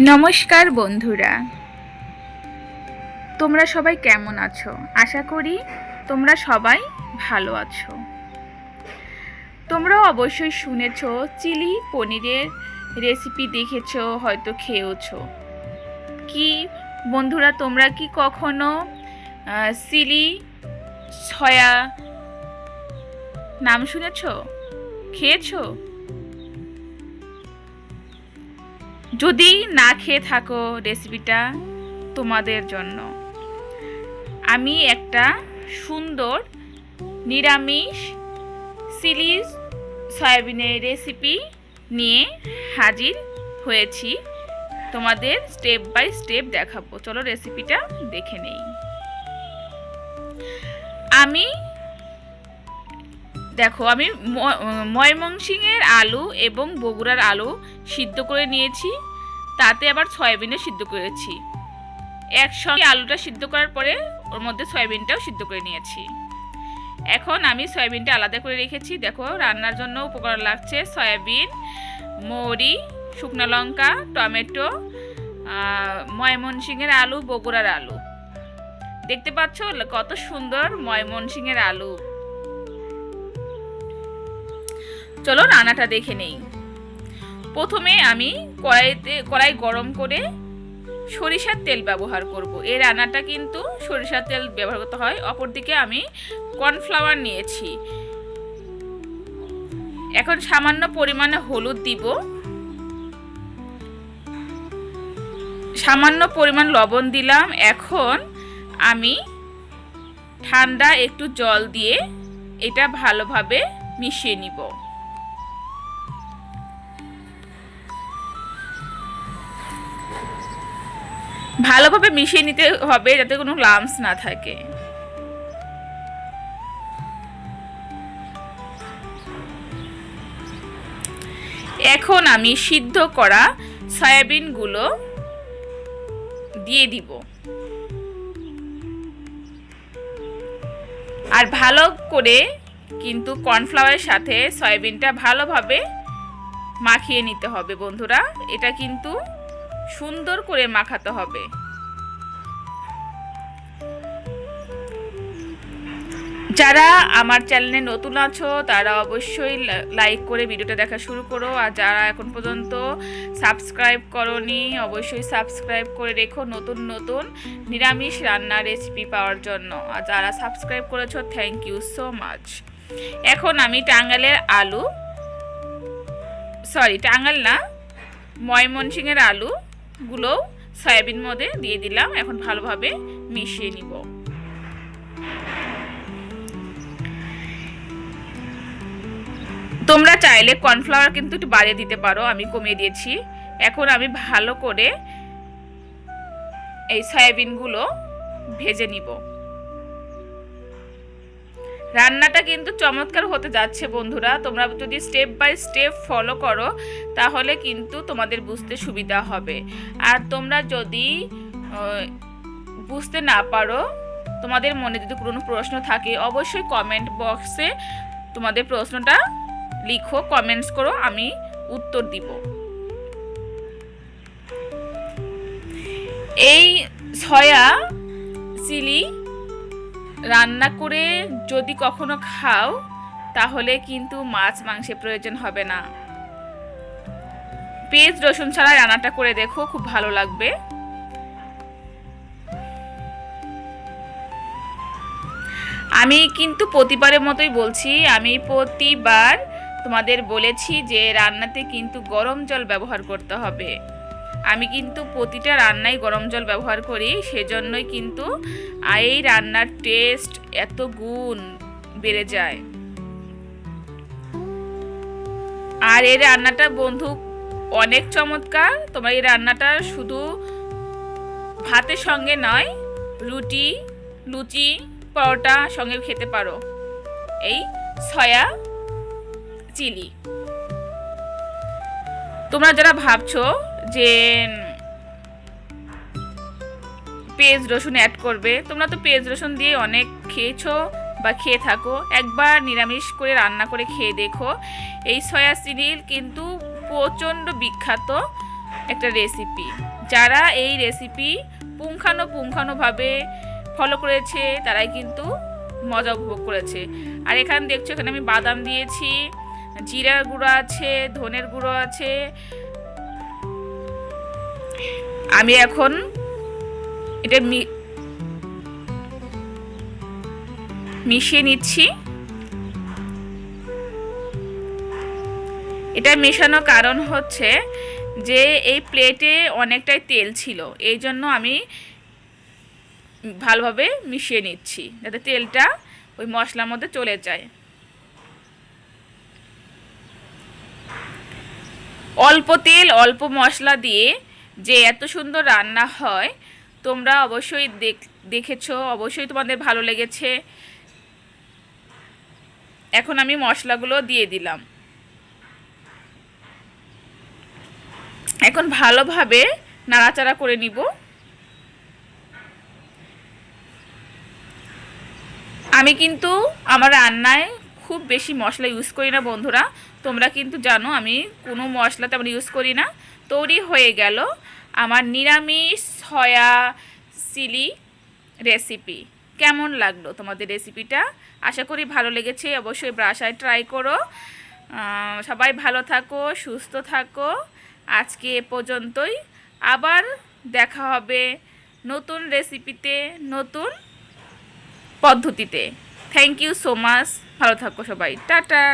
নমস্কার বন্ধুরা। তোমরা সবাই কেমন আছো? আশা করি তোমরা সবাই ভালো আছো। তোমরাও অবশ্যই শুনেছো, চিলি পনিরের রেসিপি দেখেছ, হয়তো খেয়েওছো। কি বন্ধুরা, তোমরা কি কখনো চিলি সয়া নাম শুনেছো? খেয়েছো? যদি না খেয়ে থাকো রেসিপিটা তোমাদের জন্য, আমি একটা সুন্দর নিরামিষ চিলি সয়াবিনের রেসিপি নিয়ে হাজির হয়েছি। তোমাদের স্টেপ বাই স্টেপ দেখাবো। চলো রেসিপিটা দেখে নেই। আমি, দেখো, আমি ম- ময়মনসিংহের আলু এবং বগুড়ার আলু সিদ্ধ করে নিয়েছি। তাতে আবার সয়াবিনও সিদ্ধ করেছি। একসঙ্গে আলুটা সিদ্ধ করার পরে ওর মধ্যে সয়াবিনটাও সিদ্ধ করে নিয়েছি। এখন আমি সয়াবিনটা আলাদা করে রেখেছি। দেখো, রান্নার জন্য উপকরণ লাগছে সয়াবিন, মৌরি, শুকনো লঙ্কা, টমেটো ময়মনসিংহের আলু, বগুড়ার আলু। দেখতে পাচ্ছ কত সুন্দর ময়মনসিংহের আলু। চলো রান্নাটা দেখে নেই। প্রথমে আমি কড়াইতে, কড়াই গরম করে সরিষার তেল ব্যবহার করব। এই রান্নাটা কিন্তু সরিষার তেল ব্যবহার করতে হয়। অপরদিকে আমি কর্নফ্লাওয়ার নিয়েছি। এখন সামান্য পরিমাণে হলুদ দিব। সামান্য পরিমাণ লবণ দিলাম। এখন আমি ঠান্ডা একটু জল দিয়ে এটা ভালোভাবে মিশিয়ে নিব। ভালোভাবে মিশিয়ে নিতে হবে যাতে কোনো লামস না থাকে। এখন আমি সিদ্ধ করা সয়াবিনগুলো দিয়ে দিব। আর ভালো করে কিন্তু কর্নফ্লাওয়ারের সাথে সয়াবিনটা ভালোভাবে মাখিয়ে নিতে হবে বন্ধুরা। এটা কিন্তু সুন্দর করে মাখাতে হবে। যারা আমার চ্যানেলে নতুন আছো, তারা অবশ্যই লাইক করে ভিডিওটা দেখা শুরু করো। আর যারা এখন পর্যন্ত সাবস্ক্রাইব করনি, অবশ্যই সাবস্ক্রাইব করে রেখো নতুন নতুন নিরামিষ রান্নার রেসিপি পাওয়ার জন্য। আর যারা সাবস্ক্রাইব করেছ থ্যাংক ইউ সো মাচ এখন আমি টাঙ্গালের আলু সরি টাঙ্গাল না, ময়মনসিংহের আলুগুলোও সয়াবিন মধ্যে দিয়ে দিলাম। এখন ভালোভাবে মিশিয়ে নিব। তোমরা চাইলে কর্নফ্লাওয়ার কিন্তু একটু বাড়িয়ে দিতে পারো, আমি কমিয়ে দিয়েছি। এখন আমি ভালো করে এই সয়াবিনগুলো ভেজে নিব। রান্নাটা কিন্তু চমৎকার হতে যাচ্ছে বন্ধুরা। তোমরা যদি স্টেপ বাই স্টেপ ফলো করো, তাহলে কিন্তু তোমাদের বুঝতে সুবিধা হবে। আর তোমরা যদি বুঝতে না পারো, তোমাদের মনে যদি কোনো প্রশ্ন থাকে, অবশ্যই কমেন্ট বক্সে তোমাদের প্রশ্নটা লিখো কমেন্টস করো, আমি উত্তর দিব। এই সয়া, চিলি রান্না করে যদি কখনো খাও, তাহলে কিন্তু মাছ মাংসের প্রয়োজন হবে না। পেঁয়াজ, রসুন ছাড়া রান্নাটা করে দেখো, খুব ভালো লাগবে। আমি কিন্তু প্রতিবারের মতোই বলছি, আমি প্রতিবার তোমাদের বলেছি যে রান্নাতে কিন্তু গরম জল ব্যবহার করতে হবে। আমি কিন্তু প্রতিটা রান্নায় গরম জল ব্যবহার করি, সেজন্যই কিন্তু এই রান্নার টেস্ট এত গুণ বেড়ে যায়। আর এই রান্নাটা বন্ধু অনেক চমৎকার। তোমার এই রান্নাটা শুধু ভাতের সঙ্গে নয়, রুটি, লুচি, পরোটা সঙ্গে খেতে পারো। এই সয়া চিলি। তোমরা যারা ভাবছ যে পেঁয়াজ রসুন অ্যাড করবে। তোমরা তো পেঁয়াজ রসুন দিয়ে অনেক খেয়েছো বা খেয়ে থাকো। একবার নিরামিষ করে রান্না করে খেয়ে দেখো। এই সয়া চিলি কিন্তু প্রচণ্ড বিখ্যাত একটা রেসিপি যারা এই রেসিপি পুঙ্খানো পুঙ্খানোভাবে ফলো করেছে, তারাই কিন্তু মজা উপভোগ করেছে। আর এখানে দেখছ, এখানে আমি বাদাম দিয়েছি, জিরার গুঁড়ো আছে, ধনের গুঁড়ো আছে আমি এখন এটা মিশিয়ে নিচ্ছি। এটা মেশানোর কারণ হচ্ছে যে এই প্লেটে অনেকটাই তেল ছিল, এই জন্য আমি ভালোভাবে মিশিয়ে নিচ্ছি, যাতে তেলটা ওই মশলার মধ্যে চলে যায়। অল্প তেল, অল্প মশলা দিয়ে যে এত সুন্দর রান্না হয়, তোমরা অবশ্যই দেখ, দেখেছ, অবশ্যই তোমাদের ভালো লেগেছে। এখন আমি মশলাগুলো দিয়ে দিলাম। এখন ভালোভাবে নাড়াচাড়া করে নিব। আমি কিন্তু আমার রান্নায় খুব বেশি মশলা ইউজ করি না বন্ধুরা, তোমরা কিন্তু জানো আমি কোনো মশলা তেমন ইউজ করি না। তৈরি হয়ে গেল। আমার নিরামিষ সয়া চিলি রেসিপি কেমন লাগল তোমাদের রেসিপিটা আশা করি ভালো লেগেছে, অবশ্যই বাসায় ট্রাই করো। সবাই ভালো থাকো, সুস্থ থাকো। আজকে এ পর্যন্তই। আবার দেখা হবে নতুন রেসিপিতে নতুন পদ্ধতিতে। থ্যাংক ইউ সো মাচ ভালো থাকো সবাই। টাটা।